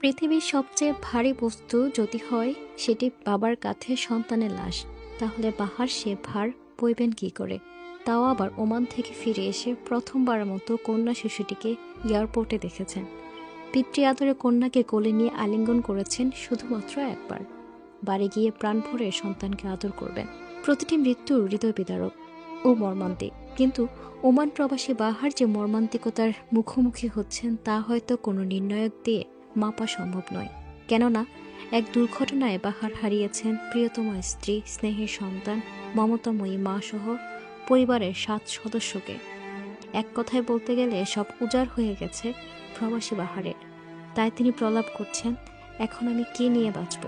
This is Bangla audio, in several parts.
পৃথিবীর সবচেয়ে ভারী বস্তু যদি হয় সেটি বাবার কাঁধে সন্তানের লাশ। তাহলে বাহার সে ভার বইবেন কি করে? তাও আবার ওমান থেকে ফিরে এসে প্রথমবারের মতো কন্যা শিশুটিকে এয়ারপোর্টে দেখেছেন। পিতৃ আদরে কন্যাকে কোলে নিয়ে আলিঙ্গন করেছেন শুধুমাত্র একবার। বাড়ি গিয়ে প্রাণ ভরে সন্তানকে আদর করবেন। প্রতিটি মৃত্যু হৃদয় বিদারক। ও মর্মান্তিক। কিন্তু ওমান প্রবাসী বাহার যে মর্মান্তিকতার মুখোমুখি হচ্ছেন তা হয়তো কোনো নির্ণায়ক দিয়ে মাপা সম্ভব নয়। কেননা, এক দুর্ঘটনায় বাহার হারিয়েছেন প্রিয়তমা স্ত্রী, স্নেহের সন্তান, মমতাময়ী মা সহ পরিবারের সাত সদস্যকে। এক কথায় বলতে গেলে সব উজাড় হয়ে গেছে প্রবাসী বাহারের। তাই তিনি প্রলাপ করছেন, এখন আমি কে নিয়ে বাঁচব?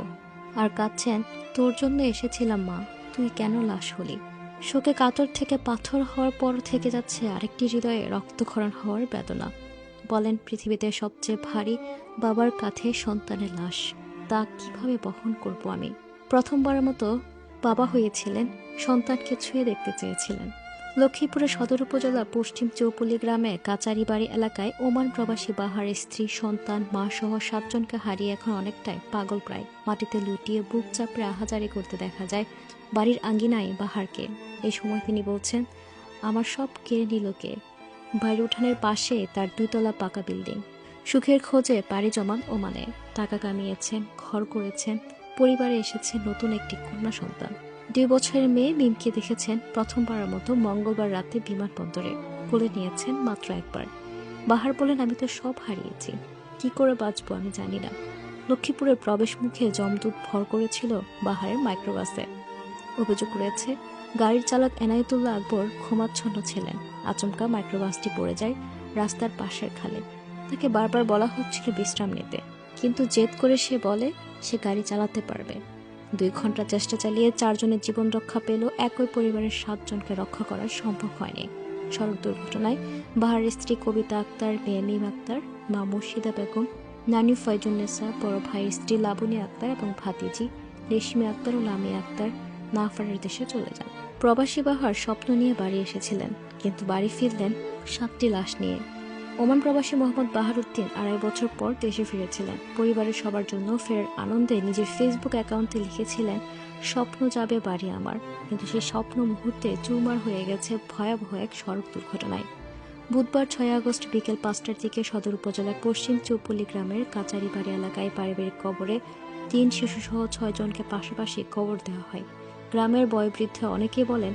আর কাঁদছেন, তোর জন্য এসেছিলাম মা, তুই কেন লাশ হলি? শোকে কাতর থেকে পাথর হওয়ার পর থেকে যাচ্ছে আরেকটি হৃদয়ে রক্তক্ষরণ হওয়ার বেদনা। বলেন, পৃথিবীতে সবচেয়ে ভারী বাবার কাঁধে সন্তানের লাশ। তা কীভাবে বহন করব আমি? প্রথমবারের মতো বাবা হয়েছিলেন, সন্তানকে ছুঁয়ে দেখতে চেয়েছিলেন। লক্ষ্মীপুরের সদর উপজেলা পশ্চিম চৌপল্লী গ্রামে কাচারি বাড়ি এলাকায় ওমান প্রবাসী বাহারের স্ত্রী, সন্তান, মা সহ সাতজনকে হারিয়ে এখন অনেকটাই পাগল প্রায়। মাটিতে লুটিয়ে বুক চাপড়ে আহাজারি করতে দেখা যায় বাড়ির আঙ্গিনায় বাহারকে। এই সময় তিনি বলছেন, আমার সব কেড়ে নিল কে? বাড়ির উঠানের পাশে তার দুতলা পাকা বিল্ডিং। সুখের খোঁজে পাড়ি জমান ওমানে। টাকা কামিয়েছেন, ঘর করেছেন, পরিবারে এসেছে নতুন একটি কন্যা সন্তান। দুই বছরের মেয়ে মিমকে দেখেছেন প্রথমবারের মতো মঙ্গলবার রাতে বিমানবন্দরে। কোলে নিয়েছেন মাত্র একবার। বাহার বলেন, আমি তো সব হারিয়েছি। কি করে বাঁচবো আমি জানি না। লক্ষ্মীপুরের প্রবেশ মুখে জমদূত ভর করেছিল বাহারের মাইক্রোবাসে। অভিযোগ রয়েছে গাড়ির চালক এনায়েতুল্লাহ আকবর ঘুমাচ্ছন্ন ছিলেন। আচমকা মাইক্রোবাসটি পড়ে যায় রাস্তার পাশের খালে। তাকে বারবার বলা হচ্ছিল বিশ্রাম নিতে। কিন্তু জেদ করে সে বলে, সে গাড়ি চালাতে পারবে। দুই ঘণ্টা চেষ্টা চালিয়ে চারজনের জীবন রক্ষা পেল। একই পরিবারের সাতজনকে রক্ষা করা সম্ভব হয়নি। সড়ক দুর্ঘটনায় বাহারের স্ত্রী কবিতা আক্তার মেয়ে আক্তার, মা মুর্শিদা বেগম, নানি ফয়জুন্নেসা বড় ভাইয়ের স্ত্রী লাবনী আক্তার এবং ভাতিজি, রেশমি আক্তার ও লামি আক্তার নাফারের দেশে চলে যান। প্রবাসী বাহার স্বপ্ন নিয়ে বাড়ি এসেছিলেন, কিন্তু বাড়ি ফিরলেন সাতটি লাশ নিয়ে। ওমান প্রবাসী মোহাম্মদ বাহারুদ্দিন আড়াই বছর পর দেশে ফিরেছিলেন। পরিবারের সবার জন্য ফেরার আনন্দে নিজের ফেসবুক অ্যাকাউন্টে লিখেছিলেন, স্বপ্ন যাবে বাড়ি আমার। কিন্তু সেই স্বপ্ন মুহূর্তে চুরমার হয়ে গেছে ভয়াবহ এক সড়ক দুর্ঘটনায়। বুধবার ছয় আগস্ট বিকেল পাঁচটার দিকে সদর উপজেলার পশ্চিম চৌপল্লী গ্রামের কাচারি বাড়ি এলাকায় পারিবারিক কবরে তিন শিশুসহ ছয়জনকে পাশাপাশি কবর দেওয়া হয়। গ্রামের বয় বয়োবৃদ্ধ অনেকে বলেন,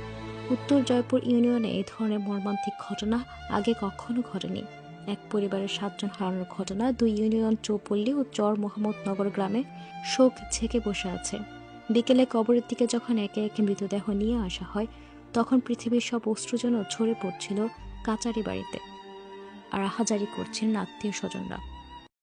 উত্তর জয়পুর ইউনিয়নে এই ধরনের মর্মান্তিক ঘটনা আগে কখনো ঘটেনি। এক পরিবারের সাতজন হারানোর ঘটনা দুই ইউনিয়ন চৌপল্লী ও চর মোহাম্মদনগর গ্রামে শোক ছেকে বসে আছে। বিকেলে কবরের দিকে যখন একে একে মৃতদেহ নিয়ে আসা হয়, তখন পৃথিবীর সব অস্ত্র যেন ঝরে পড়ছিল কাচারি বাড়িতে। আর আহাজারি করছেন আত্মীয় স্বজনরা।